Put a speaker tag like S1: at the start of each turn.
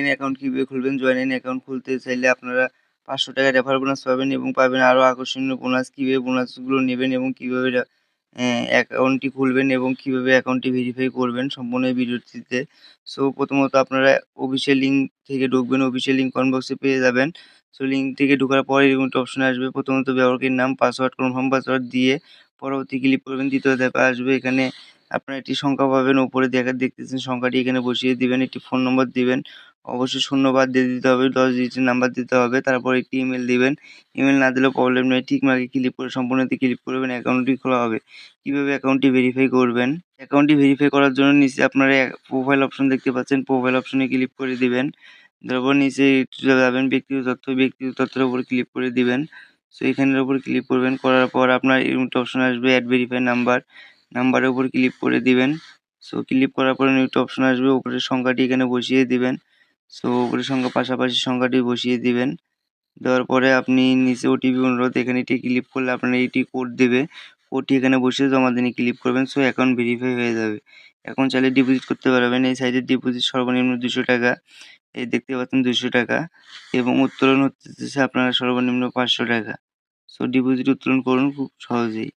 S1: In account কীভাবে খুলবেন? Join account খুলতে চাইলে আপনারা পাঁচশো টাকা রেফার বোনাস পাবেন এবং পাবেন আরও আকর্ষণীয় বোনাস কীভাবে বোনাসগুলো নেবেন এবং কীভাবে অ্যাকাউন্টটি খুলবেন এবং কীভাবে অ্যাকাউন্টটি ভেরিফাই করবেন সম্পূর্ণ এই ভিডিওটিতে। সো প্রথমত আপনারা অফিসিয়াল লিঙ্ক থেকে ঢুকবেন অফিসিয়াল লিঙ্ক বক্সে পেয়ে যাবেন। সো লিঙ্ক থেকে ঢোকার পরে এরকম একটা অপশন আসবে। প্রথমত ব্যবহারকারীর নাম পাসওয়ার্ড কনফার্ম পাসওয়ার্ড দিয়ে পরবর্তী ক্লিক করবেন, দ্বিতীয় ধাপে আসবে এখানে আপনার একটি সংখ্যা পাবেন উপরে দেখা দেখতেছেন সংখ্যাটি এখানে বসিয়ে দিবেন, একটি ফোন নম্বর দিবেন। অবশ্যই শূন্যবাদ দিয়ে দিতে হবে, দশ ডিজিটের নাম্বার দিতে হবে, তারপর একটি ইমেল দিবেন। ইমেল না দিলেও প্রবলেম নেই, ঠিক মার্কে ক্লিক করে সম্পূর্ণতে ক্লিক করবেন অ্যাকাউন্টটি খোলা হবে। কীভাবে অ্যাকাউন্টটি ভেরিফাই করবেন? অ্যাকাউন্টটি ভেরিফাই করার জন্য নিচে আপনারা প্রোফাইল অপশন দেখতে পাচ্ছেন প্রোফাইল অপশনে ক্লিক করে দিবেন। তারপর নিচে যাবেন ব্যক্তিগত তথ্য ব্যক্তিগত তথ্যের উপর ক্লিক করে দিবেন। সো এখানের উপর ক্লিক করবেন, করার পর আপনার এরকম অপশন আসবে অ্যাড ভেরিফাই নাম্বার নাম্বারের উপর ক্লিক করে দিবেন। সো ক্লিক করার পরে একটা অপশন আসবে, উপরের সংখ্যাটি এখানে বসিয়ে দিবেন। সো উপরের সংখ্যা পাশাপাশি সংখ্যাটি বসিয়ে দিবেন। দেওয়ার পরে আপনি নিচে ওটিপি অনুরোধ, এখানে এটি ক্লিক করলে আপনার এইটি কোড দেবে। কোডটি এখানে বসিয়ে জমা দিনে ক্লিক করবেন সো অ্যাকাউন্ট ভেরিফাই হয়ে যাবে। এখন চাইলে ডিপোজিট করতে পারবেন। এই সাইডে ডিপোজিট সর্বনিম্ন দুশো টাকা, এই দেখতে পাচ্ছেন দুশো টাকা, এবং উত্তোলন হচ্ছে আপনার সর্বনিম্ন পাঁচশো টাকা। সো ডিপোজিট উত্তোলন করুন খুব সহজেই।